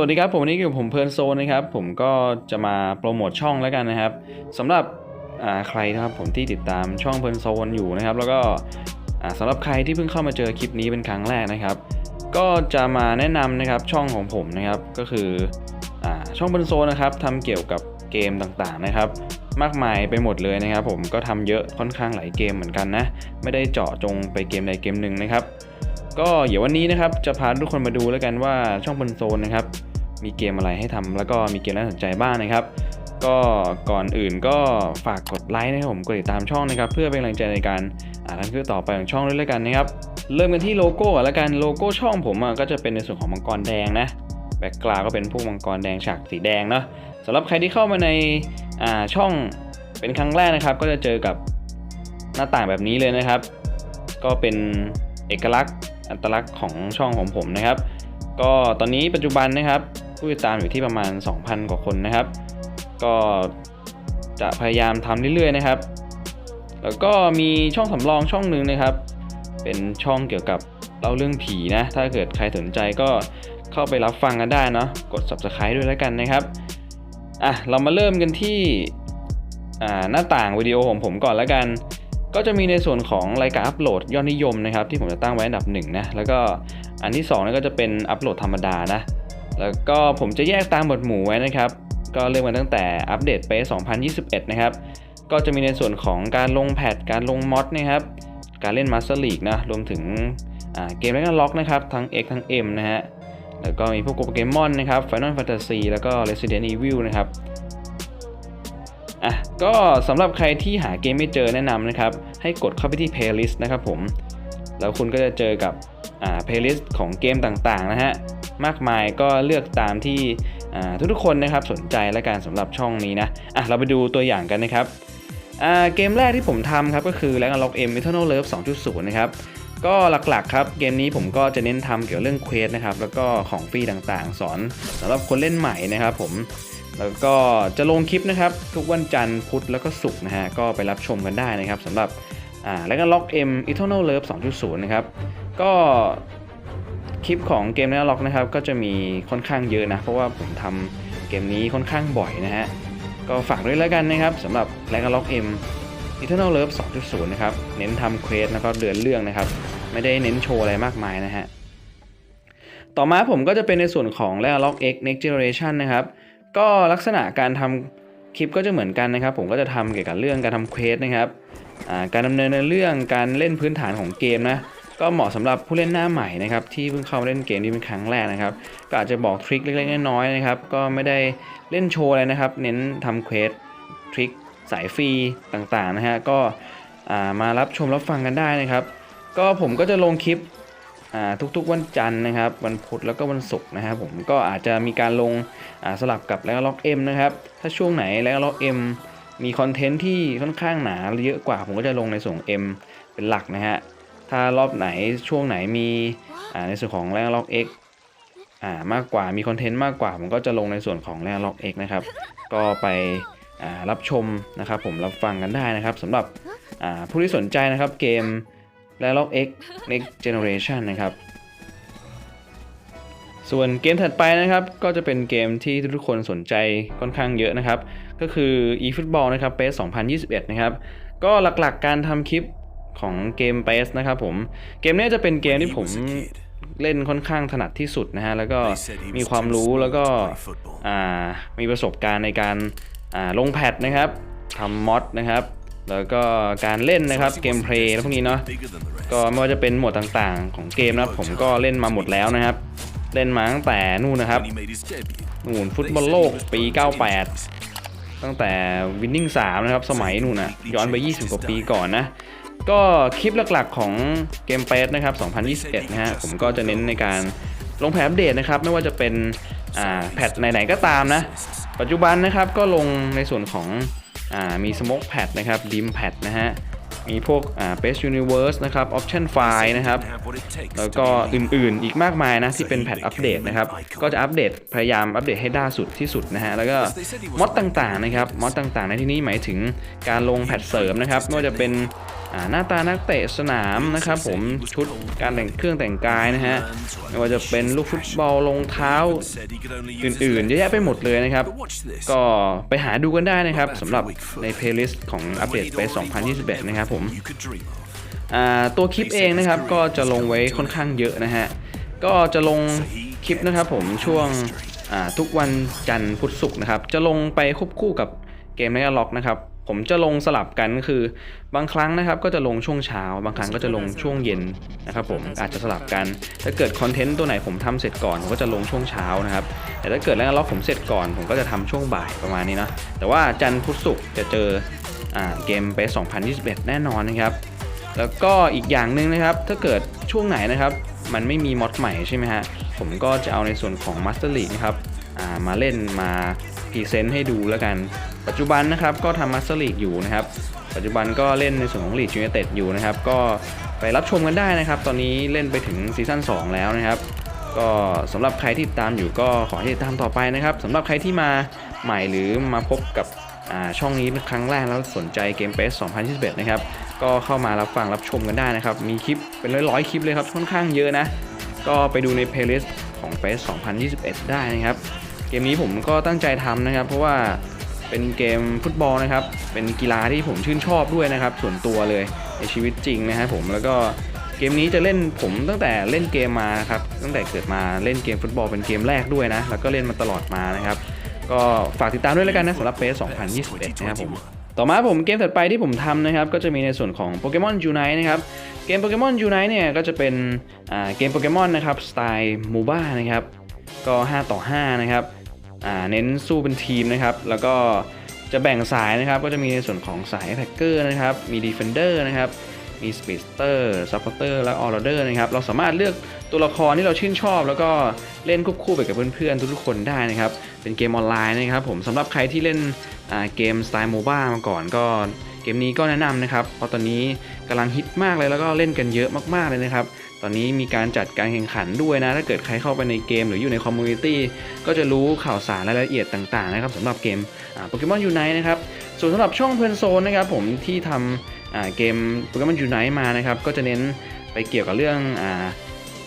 วัสดีครับผมวันนี้อยู่ผมเพลินโซนนะครับ ผมก็จะมาโปรโมทช่องแล้วกันนะครับสำหรับใครนะครับผมที่ติดตามช่องเพลินโซนอยู่นะครับ แล้วก็อ่าสำหรับใครที่เพิ่งเข้ามาเจอคลิปนี้เป็นครั้งแรกนะครับ ก็จะมาแนะนำนะครับช่องของผมนะครับก็คืออช่องเพลินโซนนะครับทำเกี่ยวกับเกมต่างๆนะครับ มากมายไปหมดเลยนะครับ ผมก็ทำเยอะค่อนข้างหลายเกมเหมือนกันนะ ไม่ได้เจาะจงไปเกมใดเกมหนึ่งนะครับ ก็เดี๋ยววันนี้นะครับจะพาทุกคนมาดูแล้วกันว่าช่องบนโซนนะครับ มีเกมอะไรให้ทำแล้วก็มีเกมน่าสนใจบ้างนะครับ ก็ก่อนอื่นก็ฝากกดไลค์นะครับผมกดติดตามช่องนะครับ เพื่อเป็นกำลังใจในการอ่านคลิปต่อไปของช่องด้วยแล้วกันนะครับ เริ่มกันที่โลโก้แล้วกันโลโก้ช่องผมอะก็จะเป็นในส่วนของมังกรแดงนะแบ็กกราวก็เป็นพวกมังกรแดงฉากสีแดงเนาะสำหรับใครที่เข้ามาในอ่าช่องเป็นครั้งแรกนะครับ ก็จะเจอกับหน้าต่างแบบนี้เลยนะครับ ก็เป็นเอกลักษณ์ อัตลักษณ์ของช่องของผมนะครับ ก็ตอนนี้ปัจจุบันนะครับ ผู้ติดตามอยู่ที่ประมาณ 2,000 กว่าคนนะครับ ก็จะพยายามทำเรื่อยๆนะครับ แล้วก็มีช่องสำรองช่องหนึ่งนะครับ เป็นช่องเกี่ยวกับเล่าเรื่องผีนะ ถ้าเกิดใครสนใจก็เข้าไปรับฟังกันได้เนาะกด subscribe ด้วยแล้วกันนะครับอะเรามาเริ่มกันที่อ่าหน้าต่างวิดีโอของผมก่อนแล้วกัน ก็จะมีในส่วนของรายการอัปโหลดยอดนิยมนะครับที่ผมจะตั้งไว้อันดับหนึ่งนะแล้วก็อันที่2นั่นก็จะเป็นอัปโหลดธรรมดานะแล้วก็ผมจะแยกตามหมวดหมู่ไว้นะครับ ก็เริ่มมาตั้งแต่อัปเดตไป 2021 นะครับ ก็จะมีในส่วนของการลงแพทการลงมอดนะครับการเล่น Master League นะรวมถึงเกมเล่นล็อกนะครับทั้ง X ทั้ง M นะฮะแล้วก็มีพวกโปเกมอนนะครับ Final Fantasy แล้วก็ Resident Evil นะครับ อะก็สำหรับใครที่หาเกมไม่เจอแนะนำนะครับ ให้กดเข้าไปที่ playlist นะครับผม แล้วคุณก็จะเจอกับอ่า playlist ของเกมต่างๆนะฮะมากมายก็เลือกตามที่ทุกๆคนนะครับสนใจและการสำหรับช่องนี้นะอะเราไปดูตัวอย่างกันนะครับเกมแรกที่ผมทำครับก็คือ l a n g Unlock M Eternal Love 2.0 นะครับก็หลักๆครับเกมนี้ผมก็จะเน้นทำเกี่ยวเรื่องเควสนะครับแล้วก็ของฟรีต่างๆ สอนสำหรับคนเล่นใหม่นะครับผม แล้วก็จะลงคลิปนะครับ ทุกวันจันทร์พุธแล้วก็ศุกร์นะฮะก็ไปรับชมกันได้นะครับสำหรับอ่า l a n g Unlock M Eternal Love 2.0 นะครับ ก็คลิปของเกม l a n g Unlock นะครับ ก็จะมีค่อนข้างเยอะนะ เพราะว่าผมทำเกมนี้ค่อนข้างบ่อยนะฮะ ก็ฝากด้วยแล้วกันนะครับสำหรับ l a n g Unlock M Eternal Love 2.0 นะครับ เน้นทำเควสแล้วก็เดือนเรื่องนะครับ ไม่ได้เน้นโชว์อะไรมากมายนะฮะ ต่อมาผมก็จะเป็นในส่วนของ l a n g Unlock X Next Generation นะครับ ก็ลักษณะการทำคลิปก็จะเหมือนกันนะครับ ผมก็จะทำเกี่ยวกับเรื่องการทำเควสนะครับการดำเนินในเรื่องการเล่นพื้นฐานของเกมนะก็เหมาะสำหรับผู้เล่นหน้าใหม่นะครับที่เพิ่งเข้ามาเล่นเกมนี้เป็นครั้งแรกนะครับ ก็อาจจะบอกทริคเล็กๆน้อยๆนะครับก็ไม่ได้เล่นโชว์อะไรนะครับ เน้นทำเควสทริคสายฟรีต่างๆนะฮะก็มารับชมรับฟังกันได้นะครับ ก็ผมก็จะลงคลิป ทุกๆวันจันทร์นะครับ วันพุธแล้วก็วันศุกร์นะครับผมก็อาจจะมีการลงสลับกับแล้วล็อกเอ็มนะครับ ถ้าช่วงไหนแล้วล็อกเอ็มมีคอนเทนต์ที่ค่อนข้างหนาเยอะกว่าผมก็จะลงในส่วนของ M เป็นหลักนะฮะถ้ารอบไหนช่วงไหนมีในส่วนของแรงล็อก X อ่ามากกว่ามีคอนเทนต์มากกว่า ผมก็จะลงในส่วนของแรงล็อก X นะครับ ก็ไปรับชมนะครับผมรับฟังกันได้นะครับสำหรับผู้ที่สนใจนะครับเกม แรงล็อก X Next Generation นะครับ ส่วนเกมถัดไปนะครับ ก็จะเป็นเกมที่ทุกคนสนใจค่อนข้างเยอะนะครับ ก็คือ eFootball นะครับ PES 2021 นะครับ ก็หลักๆการทำคลิปของเกม PES นะครับผม เกมนี้จะเป็นเกมที่ผมเล่นค่อนข้างถนัดที่สุดนะฮะ แล้วก็มีความรู้แล้วก็อ่ามีประสบการณ์ในการอ่าลงแพทนะครับทำมอดนะครับ แล้วก็การเล่นนะครับเกมเพลย์แล้วพวกนี้เนาะก็ไม่ว่าจะเป็นโหมดต่างๆ ของเกมนะครับผมก็เล่นมาหมดแล้วนะครับ เล่นมาตั้งแต่นู่นนะครับนู่นฟุตบอลโลกปี 98 ตั้งแต่วินนิ่ง3นะครับสมัยนู่นนะย้อนไป 20 กว่าปีก่อนนะ ก็คลิปหลักๆของเกมเปสนะครับ 2021 นะฮะผมก็จะเน้นในการลงแพทอัปเดตนะครับ ไม่ว่าจะเป็นอ่าแพทไหนๆก็ตามนะ ปัจจุบันนะครับก็ลงในส่วนของ มีสโมกแพดนะครับดิมแพดนะฮะมีพวกอ่า Best Universe นะครับ Option File นะครับ แล้วก็อื่นๆ อีกมากมายนะ ที่เป็นแพทอัปเดตนะครับ ก็จะอัปเดตพยายามอัปเดตให้ได้สุดที่สุดนะฮะ แล้วก็มอดต่างๆนะครับ มอดต่างๆ ในที่นี้หมายถึงการลงแพทเสริมนะครับ ไม่ว่าจะเป็นหน้าตานักเตะสนามนะครับผมชุดการแต่งเครื่องแต่งกายนะฮะไม่ว่าจะเป็นลูกฟุตบอลรองเท้าอื่นๆเยอะแยะไปหมดเลยนะครับ ก็ไปหาดูกันได้นะครับสำหรับในเพลย์ลิสต์ของอัปเดตเ s 2021 นะครับผมตัวคลิปเองนะครับก็จะลงไว้ค่อนข้างเยอะนะฮะก็จะลงคลิปนะครับผมช่วงทุกวันจันทร์พุธศุกร์นะครับจะลงไปควบคู่กับเกมไนท์ล็อกนะครับ ผมจะลงสลับกันคือบางครั้งนะครับ ก็จะลงช่วงเช้า บางครั้งก็จะลงช่วงเย็นนะครับ ผมอาจจะสลับกันถ้าเกิดคอนเทนต์ตัวไหนผมทำเสร็จก่อนผมก็จะลงช่วงเช้านะครับ แต่ถ้าเกิดไนท์ล็อกผมเสร็จก่อน ผมก็จะทำช่วงบ่ายประมาณนี้เนาะแต่ว่าจันทร์พุธศุกร์จะเจออเกมเ s 2021 แน่นอนนะครับ แล้วก็อีกอย่างหนึ่งนะครับ ถ้าเกิดช่วงไหนนะครับ มันไม่มีมอดใหม่ใช่ไหมฮะผมก็จะเอาในส่วนของ Master League นะครับมาเล่นมาพรีเซนต์ให้ดูแล้วกัน ปัจจุบันนะครับก็ทำ Master League อยู่นะครับ ปัจจุบันก็เล่นในส่วนของ League United อยู่นะครับ ก็ไปรับชมกันได้นะครับ ตอนนี้เล่นไปถึงซีซั่น2 แล้วนะครับ ก็สำหรับใครที่ตามอยู่ก็ขอให้ติดตามต่อไปนะครับสำหรับใครที่มาใหม่หรือมาพบกับช่องนี้เป็นครั้งแรกแล้วสนใจเกมเ s 2021 นะครับ ก็เข้ามารับฟังรับชมกันได้นะครับ มีคลิปเป็นร้อยๆคลิปเลยครับค่อนข้างเยอะนะ ก็ไปดูในเพลย์ลิสต์ของ f a c e 2021 ได้นะครับ เกมนี้ผมก็ตั้งใจทำนะครับ เพราะว่า เป็นเกมฟุตบอลนะครับ เป็นกีฬาที่ผมชื่นชอบด้วยนะครับ ส่วนตัวเลยในชีวิตจริงนะครับผมแล้วก็เกมนี้จะเล่นผมตั้งแต่เล่นเกมมาครับตั้งแต่เกิดมาเล่นเกมฟุตบอลเป็นเกมแรกด้วยนะแล้วก็เล่นมาตลอดมานะครับ ก็ฝากติดตามด้วยแล้วกันนะสำหรับ f a c e 2021 นะครับผมต่อมาผมเกมถัดไปที่ผมทำนะครับก็จะมีในส่วนของโปเกมอนยูไนนะครับเกมโปเกมอนยูไนเนี่ยก็จะเป็นเกมโปเกมอนนะครับสไตล์มูบ้านะครับก็ 5 ต่อ 5 นะครับ อ่าเน้นสู้เป็นทีมนะครับ แล้วก็จะแบ่งสายนะครับ ก็จะมีในส่วนของสายแท็กเกอร์นะครับ มีดีเฟนเดอร์นะครับมีสปีดสเตอร์ซัพพอร์เตอร์และออร์เดอร์นะครับ เราสามารถเลือกตัวละครที่เราชื่นชอบ แล้วก็เล่นควบคู่ไปกับเพื่อนๆ ทุกๆคนได้นะครับ เป็นเกมออนไลน์นะครับผมสำหรับใครที่เล่นเกมสไตล์โมบ้ามาก่อนก็เกมนี้ก็แนะนำนะครับ เพราะตอนนี้กำลังฮิตมากเลยแล้วก็เล่นกันเยอะมากๆเลยนะครับ ตอนนี้มีการจัดการแข่งขันด้วยนะ ถ้าเกิดใครเข้าไปในเกมหรืออยู่ในคอมมูนิตี้ก็จะรู้ข่าวสารรายละเอียดต่างๆนะครับสำหรับเกมโปเกมอนยูไนนะครับ ส่วนสำหรับช่องเพลินโซนนะครับผมที่ทำเกมโปเกมอนยูไนมานะครับ ก็จะเน้นไปเกี่ยวกับเรื่องอ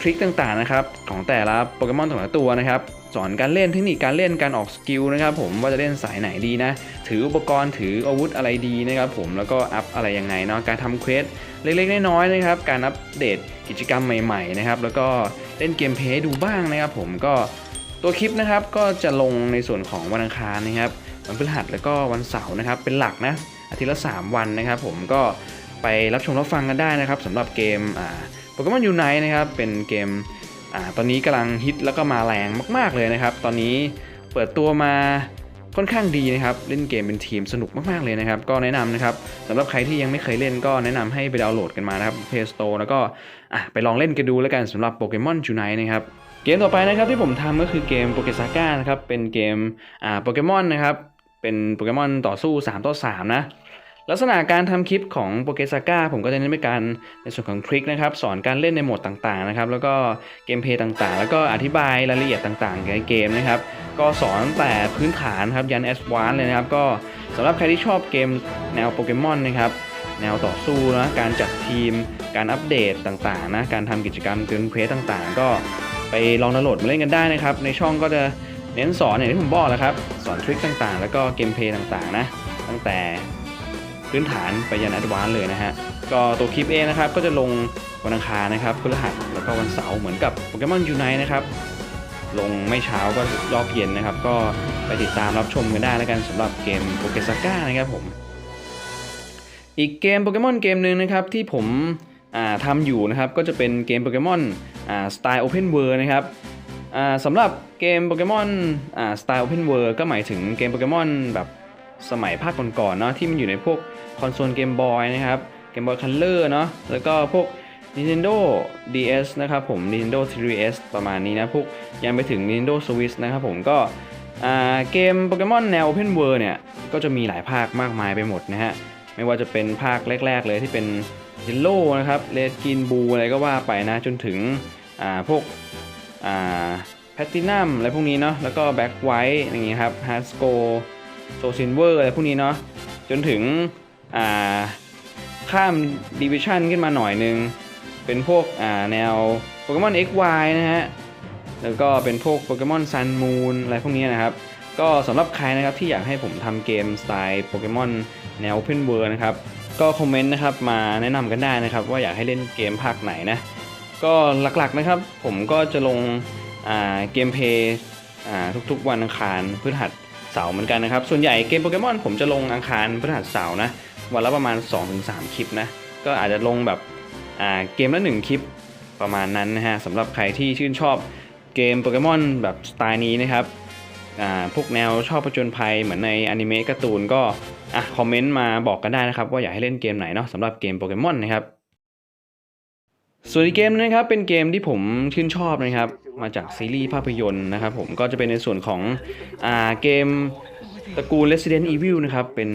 ทริคต่างๆนะครับของแต่ละโปเกมอนแต่ละตัวนะครับสอนการเล่นเทคนิคการเล่นการออกสกิลนะครับผมว่าจะเล่นสายไหนดีนะ ถืออุปกรณ์ถืออาวุธอะไรดีนะครับผมแล้วก็อัพอะไรยังไงเนาะการทำเควส เล็กๆน้อยๆนะครับ การอัปเดตกิจกรรมใหม่ๆนะครับ แล้วก็เล่นเกมเพย์ดูบ้างนะครับ ผมก็ตัวคลิปนะครับก็จะลงในส่วนของวันอังคารนะครับวันพฤหัสแล้วก็วันเสาร์นะครับ เป็นหลักนะอาทิตย์ละ 3 วันนะครับ ผมก็ไปรับชมรับฟังกันได้นะครับสำหรับเกมอ่าโปเกมอนยูไนนะครับเป็นเกมอ่าตอนนี้กำลังฮิตแล้วก็มาแรงมาก ๆเลยนะครับ ตอนนี้เปิดตัวมา ค่อนข้างดีนะครับ เล่นเกมเป็นทีมสนุกมากๆเลยนะครับ ก็แนะนำนะครับสำหรับใครที่ยังไม่เคยเล่นก็แนะนำให้ไปดาวน์โหลดกันมานะครับ Play Store แล้วก็อะไปลองเล่นกันดูแล้วกันสำหรับโปเกมอนจูไนนะครับเกมต่อไปนะครับที่ผมทำก็คือเกมโปเกซาก้านะครับเป็นเกมอ่าโปเกมอนนะครับเป็นโปเกมอนต่อสู้ 3 ต่อ 3 นะ ลักษณะการทำคลิปของโปเกซาก้าผมก็จะเน้นไปการในส่วนของทริคนะครับสอนการเล่นในโหมดต่างๆนะครับแล้วก็เกมเพย์ต่างๆ แล้วก็อธิบายรายละเอียดต่างๆในเกมนะครับก็สอนแต่พื้นฐานครับยันแอสวานเลยนะครับก็สำหรับใครที่ชอบเกมแนวโปเกมอนนะครับแนวต่อสู้นะการจัดทีม การอัปเดตต่างๆนะการทำกิจกรรมเกมเพย์ต่างๆ ก็ไปลองดาวน์โหลดมาเล่นกันได้นะครับในช่องก็จะเน้นสอนอย่างที่ผมบอกแหละครับสอนทริคต่างๆ แล้วก็เกมเพย์ต่างๆนะตั้งแต่ พื้นฐานไปยันแอดวานซ์เลยนะฮะ ก็ตัวคลิปเองนะครับก็จะลงวันอังคารนะครับพฤหัสแล้วก็วันเสาร์เหมือนกับโปเกมอนยูไนนะครับลงไม่เช้าก็รอบเย็นนะครับ ก็ไปติดตามรับชมกันได้แล้วกันสำหรับเกมโปเกซาก้านะครับผม อีกเกมโปเกมอนเกมหนึ่งนะครับที่ผมอ่าทำอยู่นะครับก็จะเป็นเกมโปเกมอนสไตล์โอเพนเวิร์นะครับอ่าสำหรับเกมโปเกมอนสไตล์โอเพนเวิร์ก็หมายถึงเกมโปเกมอนแบบ สมัยภาคก่อนๆเนาะที่มันอยู่ในพวกคอนโซลเกมบอยนะครับเกมบอยคัลเลอร์เนาะแล้วก็พวก Nintendo DS นะครับผม Nintendo 3DS ประมาณนี้นะพวกยังไปถึง Nintendo Switch นะครับผมก็เกมโปเกมอนแนว Open World เนี่ย ก็จะมีหลายภาคมากมายไปหมดนะฮะ ไม่ว่าจะเป็นภาคแรก ๆ เลยที่เป็น Yellow นะครับ Red Green Blue อะไรก็ว่าไปนะ จนถึงพวกอ่า Platinum อะไรพวกนี้เนาะแล้วก็ Black White อย่างเงี้ยครับฮัสโก Hard Gold Soul Silver อะไรพวกนี้เนาะจนถึงอ่าข้าม Division ขึ้นมาหน่อยนึง เป็นพวกอ่าแนวโปเกมอน XY นะฮะ แล้วก็เป็นพวกโปเกมอน Sun Moon อะไรพวกนี้นะครับ ก็สำหรับใครนะครับที่อยากให้ผมทำเกมสไตล์โปเกมอนแนว Open World นะครับ ก็คอมเมนต์นะครับมาแนะนำกันได้นะครับ ว่าอยากให้เล่นเกมภาคไหนนะ ก็หลักๆนะครับ ผมก็จะลงเกมเพย์ทุกๆวันอังคารพฤหัส เสาร์เหมือนกันนะครับ ส่วนใหญ่เกมโปเกมอนผมจะลงอังคารพฤหัสเสาร์นะ วันละประมาณ 2-3 คลิปนะ ก็อาจจะลงแบบอ่าเกมละ 1 คลิปประมาณนั้นนะฮะสำหรับใครที่ชื่นชอบเกมโปเกมอนแบบสไตล์นี้นะครับอ่าพวกแนวชอบประจนภัยเหมือนในอนิเมะการ์ตูนก็อะคอมเมนต์มาบอกกันได้นะครับ ว่าอยากให้เล่นเกมไหนเนาะสำหรับเกมโปเกมอนนะครับ ส่วนอีกเกมนึงนะครับเป็นเกมที่ผมชื่นชอบนะครับ มาจากซีรีส์ภาพยนตร์นะครับผมก็จะเป็นในส่วนของอ่าเกมตระกูล Resident Evil นะครับเป็น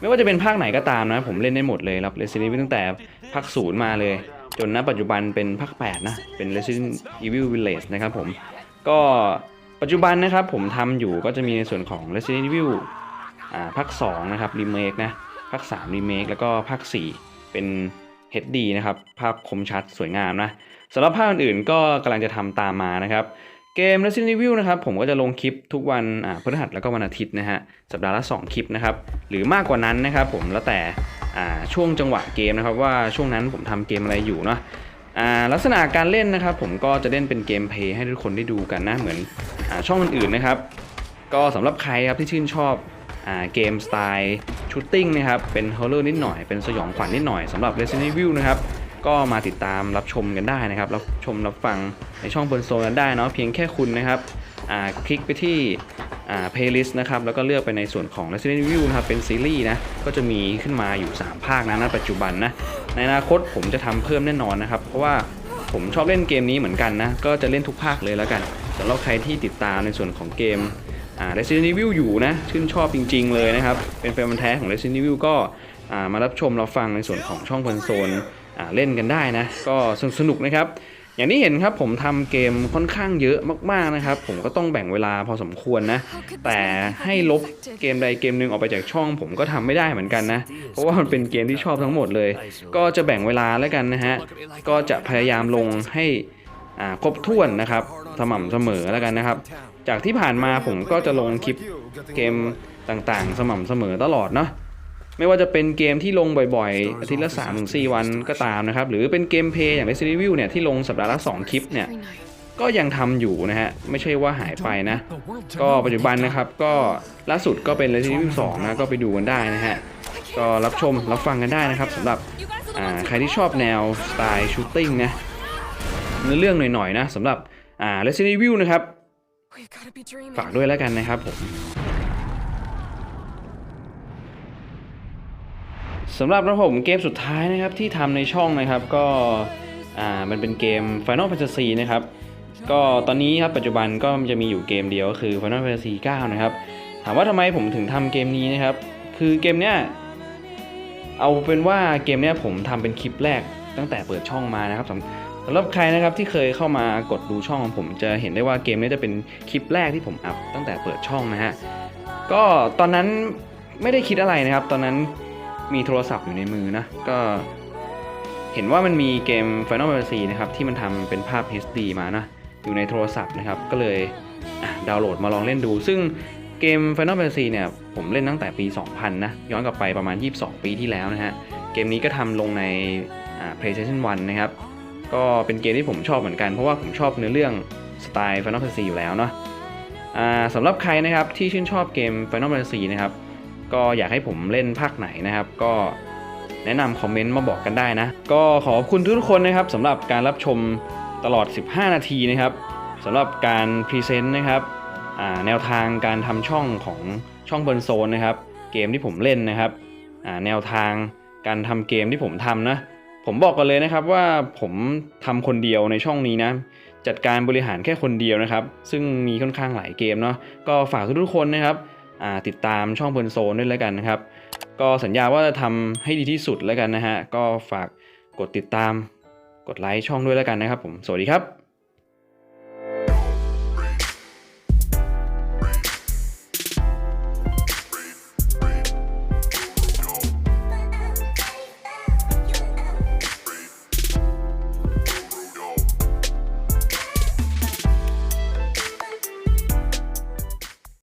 ไม่ว่าจะเป็นภาคไหนก็ตามนะ ผมเล่นได้หมดเลยครับ Resident Evil ตั้งแต่ภาคศูนย์มาเลย จนณปัจจุบันเป็นภาค 8 นะ เป็น Resident Evil Village นะครับผมก็ปัจจุบันนะครับผมทำอยู่ก็จะมีในส่วนของ Resident Evil อ่าภาค2นะครับรีเมคนะภาค3รีเมคแล้วก็ภาค 4 เป็น HD นะครับ ภาพคมชัดสวยงามนะสำหรับภาคอื่นๆก็กำลังจะทำตามมานะครับ เกม Resident Evil นะครับ ผมก็จะลงคลิปทุกวันอ่าพฤหัสแล้วก็วันอาทิตย์นะฮะสัปดาห์ละ 2 คลิปนะครับ หรือมากกว่านั้นนะครับผมแล้วแต่อ่าช่วงจังหวะเกมนะครับ ว่าช่วงนั้นผมทำเกมอะไรอยู่เนาะอ่าลักษณะการเล่นนะครับ ผมก็จะเล่นเป็นเกมเพลย์ให้ทุกคนได้ดูกันนะเหมือนอาช่องอื่นๆนะครับ ก็สำหรับใครครับที่ชื่นชอบ เกมสไตล์ชูตติ้งนะครับ เป็นฮอลเลอร์นิดหน่อย เป็นสยองขวัญนิดหน่อยสำหรับ Resident Evil นะครับ ก็มาติดตามรับชมกันได้นะครับ รับชมรับฟังในช่องบนโซนกันได้เนาะ เพียงแค่คุณนะครับคลิกไปที่ playlist นะครับ แล้วก็เลือกไปในส่วนของ Resident Evil นะครับ เป็นซีรีส์นะ ก็จะมีขึ้นมาอยู่ 3 ภาคนะณปัจจุบันนะ ในอนาคตผมจะทำเพิ่มแน่นอนนะครับ เพราะว่าผมชอบเล่นเกมนี้เหมือนกันนะ ก็จะเล่นทุกภาคเลยแล้วกันสำหรับใครที่ติดตามในส่วนของเกม Resident Evil อยู่นะ ชื่นชอบจริง ๆ เลยนะครับ เป็นแฟนพันแท้ของ Resident Evil ก็อ่ามารับชมเรับฟังในส่วนของช่องคอนโซลอ่าเล่นกันได้นะ ก็สนุกสนุกนะครับ อย่างที่เห็นครับผมทำเกมค่อนข้างเยอะมากๆนะครับ ผมก็ต้องแบ่งเวลาพอสมควรนะ แต่ให้ลบเกมใดเกมหนึ่งออกไปจากช่อง ผมก็ทำไม่ได้เหมือนกันนะ เพราะว่ามันเป็นเกมที่ชอบทั้งหมดเลย ก็จะแบ่งเวลาแล้วกันนะฮะ ก็จะพยายามลงให้อ่าครบถ้วนนะครับสม่ำเสมอแล้วกันนะครับ จากที่ผ่านมาผมก็จะลงคลิปเกมต่างๆ สม่ำเสมอตลอดเนาะไม่ว่าจะเป็นเกมที่ลงบ่อยๆอาทิตย์ละ3-4 วันก็ตามนะครับ หรือเป็นเกมเพย์อย่าง Resident Evil เนี่ยที่ลงสัปดาห์ละ 2 คลิปเนี่ยก็ยังทำอยู่นะฮะ ไม่ใช่ว่าหายไปนะ ก็ปัจจุบันนะครับก็ล่าสุดก็เป็น Resident Evil 2 นะก็ไปดูกันได้นะฮะ ก็รับชมรับฟังกันได้นะครับสำหรับใครที่ชอบแนวสไตล์ชูตติ้งนะเนื้อเรื่องหน่อยๆนะสำหรับ Resident Evil นะครับ ฝากด้วยแล้วกันนะครับผมสำหรับระผมเกมสุดท้ายนะครับที่ทำในช่องนะครับก็อ่ามันเป็นเกม Final Fantasy นะครับก็ตอนนี้ครับปัจจุบันก็จะมีอยู่เกมเดียวก็คือ Final Fantasy 9 นะครับ ถามว่าทำไมผมถึงทำเกมนี้นะครับ คือเกมเนี้ยเอาเป็นว่าเกมเนี้ยผมทำเป็นคลิปแรกตั้งแต่เปิดช่องมานะครับ สำหรับใครนะครับที่เคยเข้ามากดดูช่องของผมจะเห็นได้ว่าเกมนี้จะเป็นคลิปแรกที่ผมอัพตั้งแต่เปิดช่องนะฮะก็ตอนนั้นไม่ได้คิดอะไรนะครับ ตอนนั้นมีโทรศัพท์อยู่ในมือนะก็เห็นว่ามันมีเกม Final Fantasy นะครับที่มันทำเป็นภาพ HD มานะอยู่ในโทรศัพท์นะครับก็เลยดาวน์โหลดมาลองเล่นดู ซึ่งเกม Final Fantasy เนี่ยผมเล่นตั้งแต่ปี 2000 นะ ย้อนกลับไปประมาณ 22 ปีที่แล้วนะฮะ เกมนี้ก็ทำลงใน PlayStation 1 นะครับ ก็เป็นเกมที่ผมชอบเหมือนกัน เพราะว่าผมชอบเนื้อเรื่องสไตล์ Final Fantasy อยู่แล้วเนาะสำหรับใครนะครับที่ชื่นชอบเกม Final Fantasy นะครับก็อยากให้ผมเล่นภาคไหนนะครับ ก็แนะนำคอมเมนต์มาบอกกันได้นะ ก็ขอบคุณทุกคนนะครับสำหรับการรับชมตลอด 15 นาทีนะครับสำหรับการพรีเซนต์นะครับแนวทางการทำช่องของช่องเบิร์นโซนนะครับ เกมที่ผมเล่นนะครับแนวทางการทำเกมที่ผมทำนะ ผมบอกกันเลยนะครับว่าผมทำคนเดียวในช่องนี้นะ จัดการบริหารแค่คนเดียวนะครับ ซึ่งมีค่อนข้างหลายเกมเนาะก็ฝากทุกๆคนนะครับติดตามช่องเพลินโซนด้วยแล้วกันนะครับ ก็สัญญาว่าจะทำให้ดีที่สุดแล้วกันนะฮะก็ฝากกดติดตามกดไลค์ช่องด้วยแล้วกันนะครับ ผมสวัสดีครับ